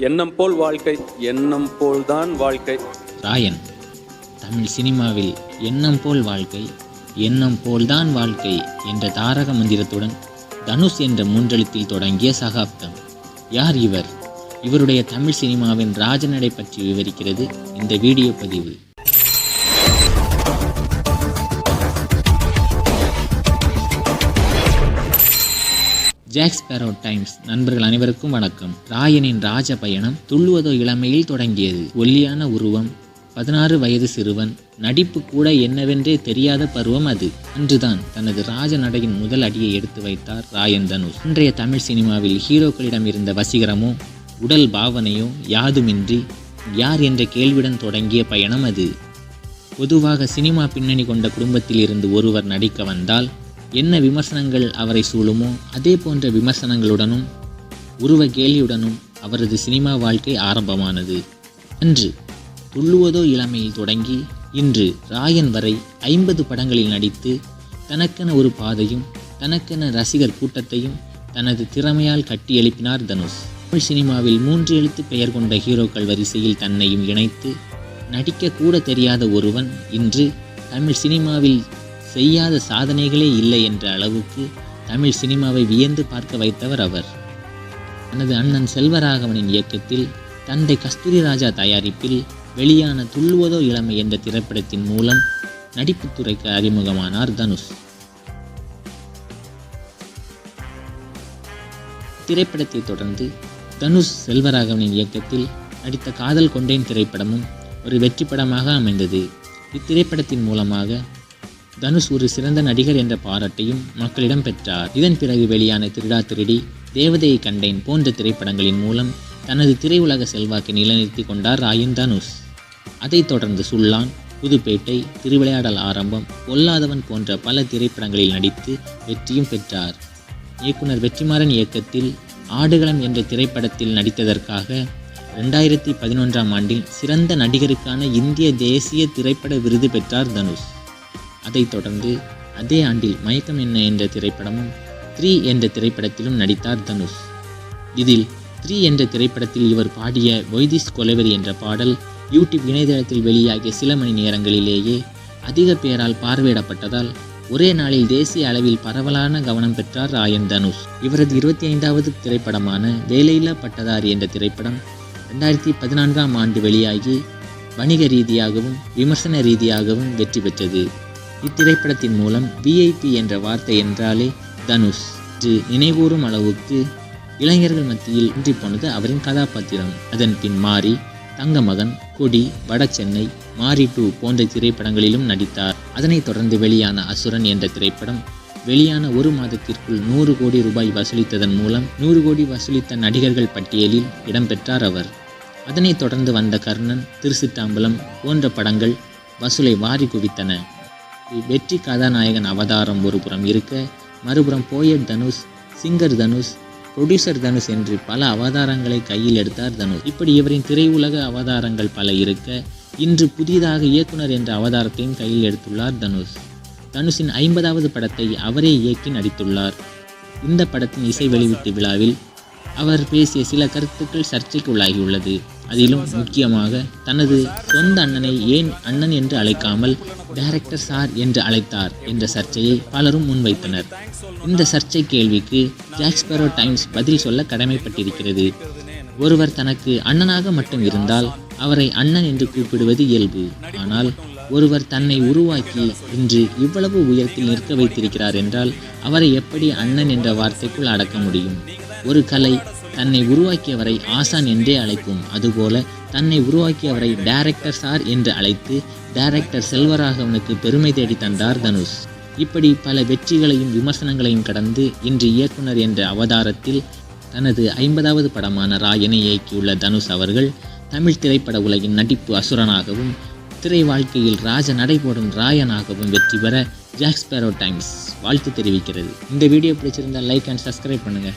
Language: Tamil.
எண்ணம் போல் வாழ்க்கை எண்ணம் போல் தான் வாழ்க்கை. ராயன் தமிழ் சினிமாவில் எண்ணம் போல் வாழ்க்கை எண்ணம் போல்தான் வாழ்க்கை என்ற தாரக மந்திரத்துடன் தனுஷ் என்ற மூன்றெழுத்தில் தொடங்கிய சகாப்தம். யார் இவர்? இவருடைய தமிழ் சினிமாவின் ராஜநடை பற்றி விவரிக்கிறது இந்த வீடியோ பதிவு. ஜாக்ஸ் பேரோ டைம்ஸ் நண்பர்கள் அனைவருக்கும் வணக்கம். ராயனின் ராஜ பயணம் துள்ளுவதோ இளமையில் தொடங்கியது. ஒல்லியான உருவம் பதினாறு வயது சிறுவன் நடிப்பு கூட என்னவென்றே தெரியாத பருவம் அது. அன்றுதான் தனது ராஜ நடையின் முதல் அடியை எடுத்து வைத்தார் ராயன் தனுஷ். இன்றைய தமிழ் சினிமாவில் ஹீரோக்களிடம் இருந்த வசீகரமோ உடல் பாவனையோ யாதுமின்றி யார் என்ற கேள்வியுடன் தொடங்கிய பயணம் அது. பொதுவாக சினிமா பின்னணி கொண்ட குடும்பத்தில் இருந்து ஒருவர் நடிக்க வந்தால் என்ன விமர்சனங்கள் அவரை சூழுமோ அதே போன்ற விமர்சனங்களுடனும் உருவ கேலியுடனும் அவரது சினிமா வாழ்க்கை ஆரம்பமானது. அன்று துள்ளுவதோ இளமையில் தொடங்கி இன்று ராயன் வரை ஐம்பது படங்களில் நடித்து தனக்கென ஒரு பாதையும் தனக்கென ரசிகர் கூட்டத்தையும் தனது திறமையால் கட்டி எழுப்பினார் தனுஷ். தமிழ் சினிமாவில் மூன்று எழுத்து பெயர் கொண்ட ஹீரோக்கள் வரிசையில் தன்னையும் இணைத்து நடிக்க கூட தெரியாத ஒருவன் இன்று தமிழ் சினிமாவில் செய்யாத சாதனைகளே இல்லை என்ற அளவுக்கு தமிழ் சினிமாவை வியந்து பார்க்க வைத்தவர் அவர். தனது அண்ணன் செல்வராகவனின் இயக்கத்தில் தந்தை கஸ்தூரி ராஜா தயாரிப்பில் வெளியான துள்ளுவதோ இளமை என்ற திரைப்படத்தின் மூலம் நடிப்புத்துறைக்கு அறிமுகமானார் தனுஷ். திரைப்படத்தை தொடர்ந்து தனுஷ் செல்வராகவனின் இயக்கத்தில் நடித்த காதல் கொண்டேன் திரைப்படமும் ஒரு வெற்றி படமாக அமைந்தது. இத்திரைப்படத்தின் மூலமாக தனுஷ் ஒரு சிறந்த நடிகர் என்ற பாராட்டையும் மக்களிடம் பெற்றார். இதன் பிறகு வெளியான திருடா திருடி தேவதையை கண்டேன் போன்ற திரைப்படங்களின் மூலம் தனது திரையுலக செல்வாக்கை நிலைநிறுத்தி கொண்டார் ராயன் தனுஷ். அதைத் தொடர்ந்து சுல்லான் புதுப்பேட்டை திருவிளையாடல் ஆரம்பம் பொல்லாதவன் போன்ற பல திரைப்படங்களில் நடித்து வெற்றியும் பெற்றார். இயக்குனர் வெற்றிமாறன் இயக்கத்தில் ஆடுகளம் என்ற திரைப்படத்தில் நடித்ததற்காக ரெண்டாயிரத்தி பதினொன்றாம் ஆண்டில் சிறந்த நடிகருக்கான இந்திய தேசிய திரைப்பட விருது பெற்றார் தனுஷ். அதைத் தொடர்ந்து அதே ஆண்டில் மயக்கம் என்ன என்ற திரைப்படமும் த்ரீ என்ற திரைப்படத்திலும் நடித்தார் தனுஷ். இதில் த்ரீ என்ற திரைப்படத்தில் இவர் பாடிய வைதிஸ் கொலவெறி என்ற பாடல் யூடியூப் இணையதளத்தில் வெளியாகிய சில மணி நேரங்களிலேயே அதிக பேரால் பார்வையிடப்பட்டதால் ஒரே நாளில் தேசிய அளவில் பரவலான கவனம் பெற்றார் ராயன் தனுஷ். இவரது இருபத்தி ஐந்தாவது திரைப்படமான வேலையில்லா பட்டதாரி என்ற திரைப்படம் ரெண்டாயிரத்தி பதினான்காம் ஆண்டு வெளியாகி வணிக ரீதியாகவும் விமர்சன ரீதியாகவும் வெற்றி பெற்றது. இத்திரைப்படத்தின் மூலம் விஐபி என்ற வார்த்தை என்றாலே தனுஷ். என்று நினைவூறும் அளவுக்கு இளைஞர்கள் மத்தியில் இன்றி போனது அவரின் கதாபாத்திரம். அதன் பின் மாறி தங்கமகன் கொடி வட சென்னை மாரி டூ போன்ற திரைப்படங்களிலும் நடித்தார். அதனைத் தொடர்ந்து வெளியான அசுரன் என்ற திரைப்படம் வெளியான ஒரு மாதத்திற்குள் நூறு கோடி ரூபாய் வசூலித்ததன் மூலம் நூறு கோடி வசூலித்த நடிகர்கள் பட்டியலில் இடம்பெற்றார் அவர். அதனைத் தொடர்ந்து வந்த கர்ணன் திருசிட்டாம்பலம் போன்ற படங்கள் வசூலை வாரி குவித்தன. வெற்றி கதாநாயகன் அவதாரம் ஒரு புறம் இருக்க மறுபுறம் poet Dhanush singer Dhanush producer Dhanush என்று பல அவதாரங்களை கையில் எடுத்தார் தனுஷ். இப்படி இவரின் திரையுலக அவதாரங்கள் பல இருக்க இன்று புதிதாக இயக்குனர் என்ற அவதாரத்தையும் கையில் எடுத்துள்ளார் தனுஷ். தனுஷின் ஐம்பதாவது படத்தை அவரே இயக்கி நடித்துள்ளார். இந்த படத்தின் இசை வெளியீட்டு விழாவில் அவர் பேசிய சில கருத்துக்கள் சர்ச்சைக்கு உள்ளாகியுள்ளது அதிலும் முக்கியமாக தனது சொந்த அண்ணனை ஏன் அண்ணன் என்று அழைக்காமல் டைரக்டர் சார் என்று அழைத்தார் என்ற சர்ச்சையை பலரும் முன்வைத்தனர். இந்த சர்ச்சை கேள்விக்கு ஜாக்ஸ்பெரோ டைம்ஸ் பதில் சொல்ல கடமைப்பட்டிருக்கிறது. ஒருவர் தனக்கு அண்ணனாக மட்டும் இருந்தால் அவரை அண்ணன் என்று கூப்பிடுவது இயல்பு. ஆனால் ஒருவர் தன்னை உருவாக்கி இன்று இவ்வளவு உயரத்தில் நிற்க வைத்திருக்கிறார் என்றால் அவரை எப்படி அண்ணன் என்ற வார்த்தைக்குள் அடக்க முடியும்? ஒரு கலை தன்னை உருவாக்கியவரை ஆசான் என்றே அழைக்கும். அதுபோல தன்னை உருவாக்கியவரை டைரக்டர் சார் என்று அழைத்து டைரக்டர் செல்வராகவனுக்கு பெருமை தேடி தந்தார் தனுஷ். இப்படி பல வெற்றிகளையும் விமர்சனங்களையும் கடந்து இன்று இயக்குனர் என்ற அவதாரத்தில் தனது ஐம்பதாவது படமான ராயனை இயக்கியுள்ள தனுஷ் அவர்கள் தமிழ் திரைப்பட உலகின் நடிப்பு அசுரனாகவும் திரை வாழ்க்கையில் ராஜ நடைபோடும் ராயனாகவும் வெற்றி பெற ஜாக்ஸ்பேரோ டைம்ஸ் வாழ்த்து தெரிவிக்கிறது. இந்த வீடியோ பிடிச்சிருந்தால் லைக் அண்ட் சப்ஸ்கிரைப் பண்ணுங்கள்